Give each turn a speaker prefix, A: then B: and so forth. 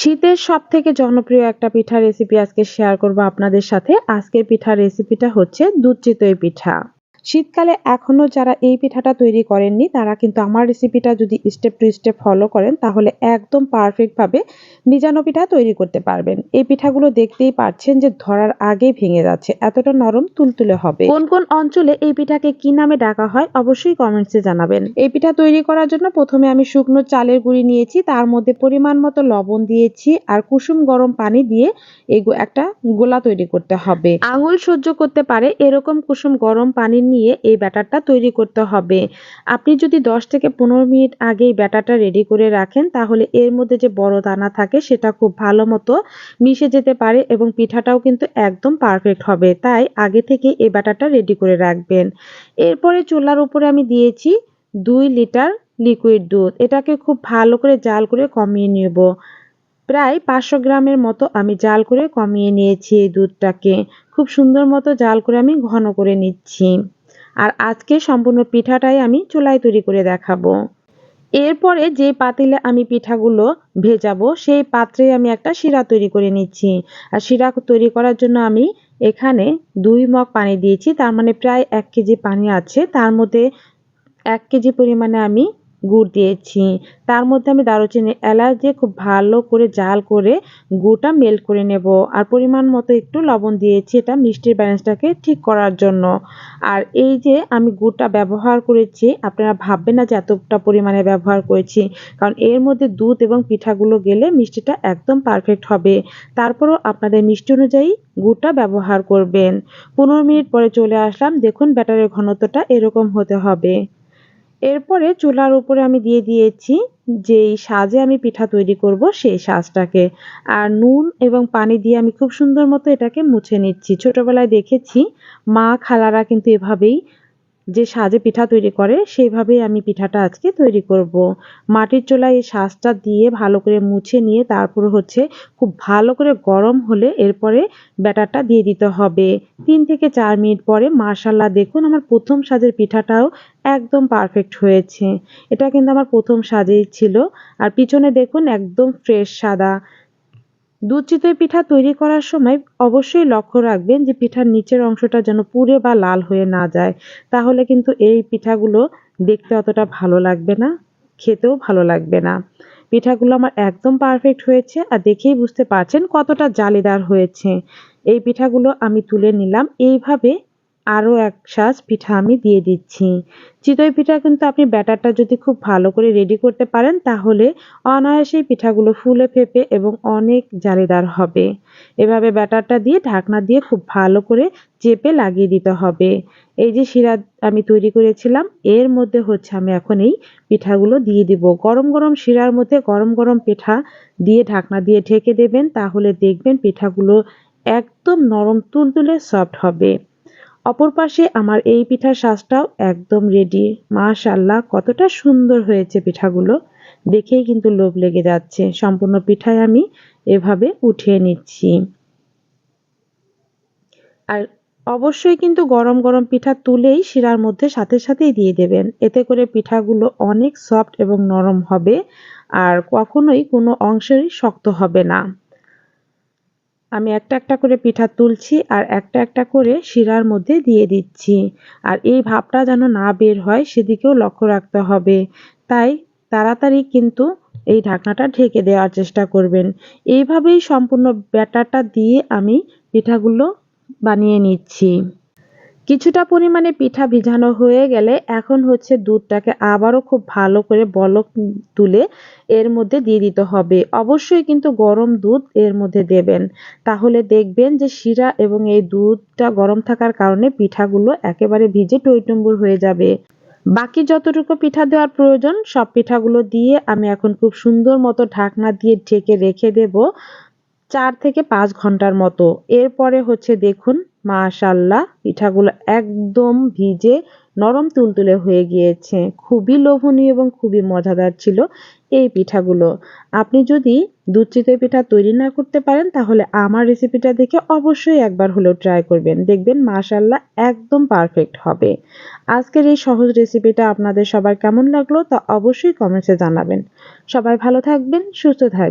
A: শীতের সব থেকে জনপ্রিয় একটা পিঠা রেসিপি আজকে শেয়ার করব আপনাদের সাথে। আজকের পিঠা রেসিপিটা হচ্ছে দুধ চিতই পিঠা। শীতকালে এখনও যারা এই পিঠাটা তৈরি করেননি তারা কিন্তু আমার রেসিপিটা যদি স্টেপ টু স্টেপ ফলো করেন তাহলে একদম পারফেক্টভাবে বীজাণু পিঠা তৈরি করতে পারবেন। এই পিঠাগুলো দেখতেই পাচ্ছেন যে ধরার আগেই ভেঙে যাচ্ছে এতটা নরম তুলতুলে হবে। কোন কোন অঞ্চলে এই পিঠাকে কি নামে ডাকা হয় অবশ্যই কমেন্টসে জানাবেন। এই পিঠা তৈরি করার জন্য প্রথমে আমি শুকনো চালের গুঁড়ি নিয়েছি তার মধ্যে পরিমাণ মতো লবণ দিয়েছি আর কুসুম গরম পানি দিয়ে এই একটা গোলা তৈরি করতে হবে। আঙুল সহ্য করতে পারে এরকম কুসুম গরম পানি নিয়ে এই ব্যাটারটা তৈরি করতে হবে। আপনি যদি 10 থেকে পনেরো মিনিট আগে এই ব্যাটারটা রেডি করে রাখেন, তাহলে এর মধ্যে যে বড় দানা থাকে, সেটা খুব ভালো মতো মিশে যেতে পারে এবং পিঠাটাও কিন্তু একদম পারফেক্ট হবে। তাই আগে থেকে এই ব্যাটারটা রেডি করে রাখবেন। এরপরে চুলার উপরে আমি দিয়েছি দুই লিটার লিকুইড দুধ। এটাকে খুব ভালো করে জাল করে কমিয়ে নেব। প্রায় পাঁচশো গ্রামের মতো আমি জাল করে কমিয়ে নিয়েছি এই দুধটাকে। খুব সুন্দর মতো জাল করে আমি ঘন করে নিচ্ছি। আর আজকে সম্পূর্ণ পিঠাটাই আমি চুলায় তৈরি করে দেখাবো। এরপরে যে পাতিলে আমি পিঠাগুলো ভেজাবো, সেই পাত্রে আমি একটা শিরা তৈরি করে নিচ্ছি। আর শিরা তৈরি করার জন্য আমি এখানে দুই মগ পানি দিয়েছি, তার মানে প্রায় এক কেজি পানি আছে। তার মধ্যে এক কেজি পরিমাণে আমি গুড় দিয়েছি। তার মধ্যে আমি দারুচিনি এলাচ দিয়ে খুব ভালো করে জাল করে গুড়টা মেল্ট করে নেব। আর পরিমাণ মতো একটু লবণ দিয়েছি এটা মিষ্টির ব্যালেন্সটাকে ঠিক করার জন্য। আর এই যে আমি গুড়টা ব্যবহার করেছি, আপনারা ভাববেন না যে এতটা পরিমাণে ব্যবহার করেছি। কারণ এর মধ্যে দুধ এবং পিঠাগুলো গেলে মিষ্টিটা একদম পারফেক্ট হবে। তারপরও আপনাদের মিষ্টি অনুযায়ী গুড়টা ব্যবহার করবেন। পনেরো মিনিট পরে চলে আসলাম। দেখুন ব্যাটারের ঘনত্বটা এরকম হতে হবে। এরপরে চুলার উপরে আমি দিয়ে দিয়েছি যেই সাজে আমি পিঠা তৈরি করব সেই সাজটাকে। আর নুন এবং পানি দিয়ে আমি খুব সুন্দর মতো এটাকে মুছে নিচ্ছি। ছোটবেলায় দেখেছি মা খালারা কিন্তু এভাবেই যে সাজে পিঠা তৈরি করে, সেইভাবেই আমি পিঠাটা আজকে তৈরি করব। মাটির চুলায় এই সাজটা দিয়ে ভালো করে মুছে নিয়ে তারপর হচ্ছে খুব ভালো করে গরম হলে এরপরে ব্যাটারটা দিয়ে দিতে হবে। তিন থেকে চার মিনিট পরে মার্শাল্লাহ দেখুন আমার প্রথম সাজের পিঠাটাও একদম পারফেক্ট হয়েছে। এটা কিন্তু আমার প্রথম সাজেই ছিল। আর পিছনে দেখুন একদম ফ্রেশ সাদা। দুধ চিতই পিঠা তৈরি করার সময় অবশ্যই লক্ষ্য রাখবেন যে পিঠার নিচের অংশটা যেন পুড়ে বা লাল হয়ে না যায়। তাহলে কিন্তু এই পিঠাগুলো দেখতে অতটা ভালো লাগবে না, খেতেও ভালো লাগবে না। পিঠাগুলো আমার একদম পারফেক্ট হয়েছে আর দেখেই বুঝতে পারছেন কতটা জালিদার হয়েছে। এই পিঠাগুলো আমি তুলে নিলাম। এইভাবে আরও এক সাজ পিঠা আমি দিয়ে দিচ্ছি। চিতই পিঠা কিন্তু আপনি ব্যাটারটা যদি খুব ভালো করে রেডি করতে পারেন, তাহলে অনায়াসেই পিঠাগুলো ফুলে ফেপে এবং অনেক জালিদার হবে। এভাবে ব্যাটারটা দিয়ে ঢাকনা দিয়ে খুব ভালো করে চেপে লাগিয়ে দিতে হবে। এই যে শিরা আমি তৈরি করেছিলাম, এর মধ্যে হচ্ছে আমি এখন এই পিঠাগুলো দিয়ে দিব। গরম গরম শিরার মধ্যে গরম গরম পিঠা দিয়ে ঢাকনা দিয়ে ঢেকে দেবেন, তাহলে দেখবেন পিঠাগুলো একদম নরম, তুলতুলে সফট হবে। অপর পাশে আমার এই পিঠার সাজটাও একদম রেডি মাশাল্লাহ কতটা সুন্দর হয়েছে পিঠাগুলো। দেখেই কিন্তু লোভ লেগে যাচ্ছে। সম্পূর্ণ পিঠায় আমি এভাবে উঠিয়ে নিচ্ছি। আর অবশ্যই কিন্তু গরম গরম পিঠা তুলেই শিরার মধ্যে সাথে সাথেই দিয়ে দেবেন। এতে করে পিঠাগুলো অনেক সফট এবং নরম হবে, আর কখনোই কোনো অংশেরই শক্ত হবে না। আমি একটা একটা করে পিঠা তুলছি আর একটা একটা করে শিরার মধ্যে দিয়ে দিচ্ছি। আর এই ভাবটা যেন না বের হয়, সেদিকেও লক্ষ্য রাখতে হবে। তাই তাড়াতাড়ি কিন্তু এই ঢাকনাটা ঢেকে দেওয়ার চেষ্টা করবেন। এইভাবেই সম্পূর্ণ ব্যাটারটা দিয়ে আমি পিঠাগুলো বানিয়ে নিচ্ছি। কিছুটা পরিমাণে পিঠা ভিজানো হয়ে গেলে এখন হচ্ছে দুধটাকে আবারও খুব ভালো করে বলক তুলে এর মধ্যে দিয়ে দিতে হবে। অবশ্যই কিন্তু গরম দুধ এর মধ্যে দেবেন। তাহলে দেখবেন যে শিরা এবং এই দুধটা গরম থাকার কারণে পিঠাগুলো একেবারে ভিজে টইটুম্বুর হয়ে যাবে। বাকি যতটুকু পিঠা দেওয়ার প্রয়োজন, সব পিঠাগুলো দিয়ে আমি এখন খুব সুন্দর মতো ঢাকনা দিয়ে ঢেকে রেখে দেব চার থেকে পাঁচ ঘণ্টার মতো। এরপরে হচ্ছে দেখুন, মাশাল্লাহ, পিঠাগুলো একদম ভিজে নরম তুলতুলে হয়ে গিয়েছে। খুবই লোভনীয় এবং খুবই মজাদার ছিল এই পিঠাগুলো। আপনি যদি দুধ পিঠা তৈরি না করতে পারেন, তাহলে আমার রেসিপিটা দেখে অবশ্যই একবার হলেও ট্রাই করবেন। দেখবেন মাশাল্লাহ একদম পারফেক্ট হবে। আজকের এই সহজ রেসিপিটা আপনাদের সবার কেমন লাগল তা অবশ্যই কমেন্টসে জানাবেন। সবাই ভালো থাকবেন, সুস্থ থাকবেন।